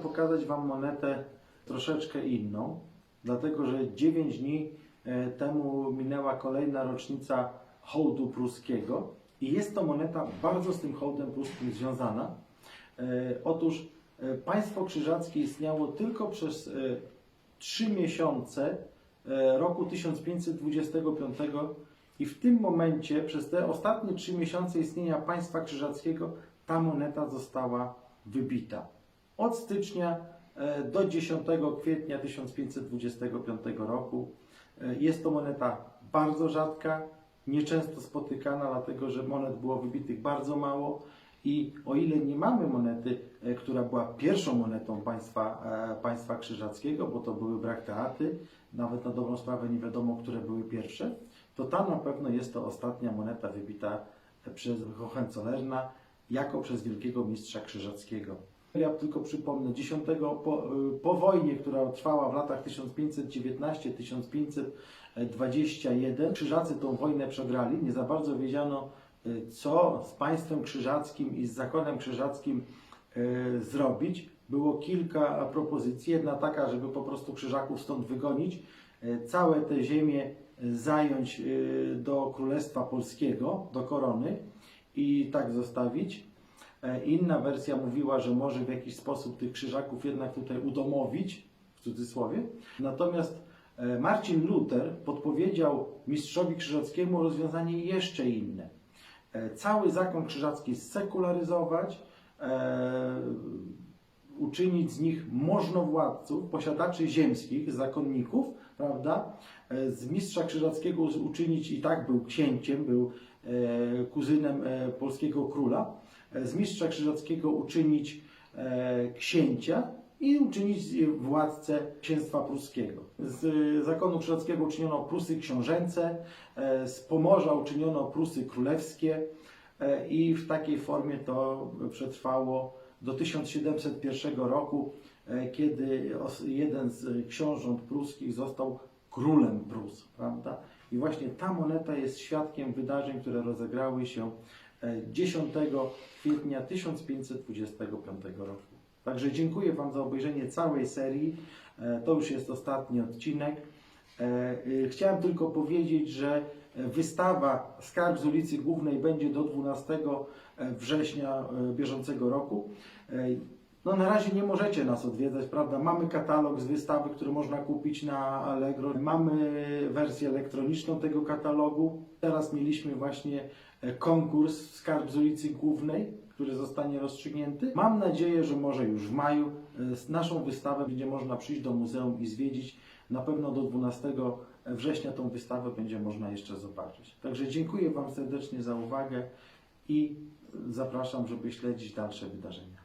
pokazać Wam monetę troszeczkę inną, dlatego że 9 dni e, temu minęła kolejna rocznica hołdu pruskiego i jest to moneta bardzo z tym hołdem pruskim związana. E, Otóż e, państwo krzyżackie istniało tylko przez e, 3 miesiące roku 1525 i w tym momencie, przez te ostatnie 3 miesiące istnienia państwa krzyżackiego, ta moneta została wybita. Od stycznia e, do 10 kwietnia 1525 roku. E, Jest to moneta bardzo rzadka, nieczęsto spotykana, dlatego że monet było wybitych bardzo mało. I o ile nie mamy monety, e, która była pierwszą monetą państwa, państwa krzyżackiego, bo to były brakteaty, nawet na dobrą sprawę nie wiadomo, które były pierwsze, to ta na pewno jest to ostatnia moneta wybita przez Hohenzollerna jako przez wielkiego mistrza krzyżackiego. Ja tylko przypomnę, 10 po, po wojnie, która trwała w latach 1519-1521, Krzyżacy tą wojnę przegrali, nie za bardzo wiedziano, y, co z państwem krzyżackim i z zakonem krzyżackim y, zrobić. Było kilka propozycji. Jedna taka, żeby po prostu krzyżaków stąd wygonić, y, całe te ziemie zająć do Królestwa Polskiego, do korony i tak zostawić. E, Inna wersja mówiła, że może w jakiś sposób tych krzyżaków jednak tutaj udomowić, w cudzysłowie. Natomiast e, Marcin Luther podpowiedział mistrzowi krzyżackiemu rozwiązanie jeszcze inne. E, Cały zakon krzyżacki sekularyzować, uczynić z nich możnowładców, posiadaczy ziemskich, zakonników, prawda? Z mistrza krzyżackiego uczynić i tak był księciem, był kuzynem polskiego króla. Z mistrza krzyżackiego uczynić e, księcia i uczynić władcę księstwa pruskiego. Z e, zakonu krzyżackiego uczyniono prusy książęce, e, z Pomorza uczyniono prusy królewskie i w takiej formie to przetrwało do 1701 roku, kiedy jeden z książąt pruskich został królem Prus, prawda? I właśnie ta moneta jest świadkiem wydarzeń, które rozegrały się 10 kwietnia 1525 roku. Także dziękuję Wam za obejrzenie całej serii. E, To już jest ostatni odcinek. E, e, Chciałem tylko powiedzieć, że wystawa Skarb z ulicy Głównej będzie do 12 września e, bieżącego roku. No na razie nie możecie nas odwiedzać, prawda? Mamy katalog z wystawy, który można kupić na Allegro. Mamy wersję elektroniczną tego katalogu. Teraz mieliśmy właśnie e, konkurs Skarb z ulicy Głównej, który zostanie rozstrzygnięty. Mam nadzieję, że może już w maju e, naszą wystawę będzie można przyjść do muzeum i zwiedzić. Na pewno do 12 września tą wystawę będzie można jeszcze zobaczyć. Także dziękuję Wam serdecznie za uwagę i zapraszam, żeby śledzić dalsze wydarzenia.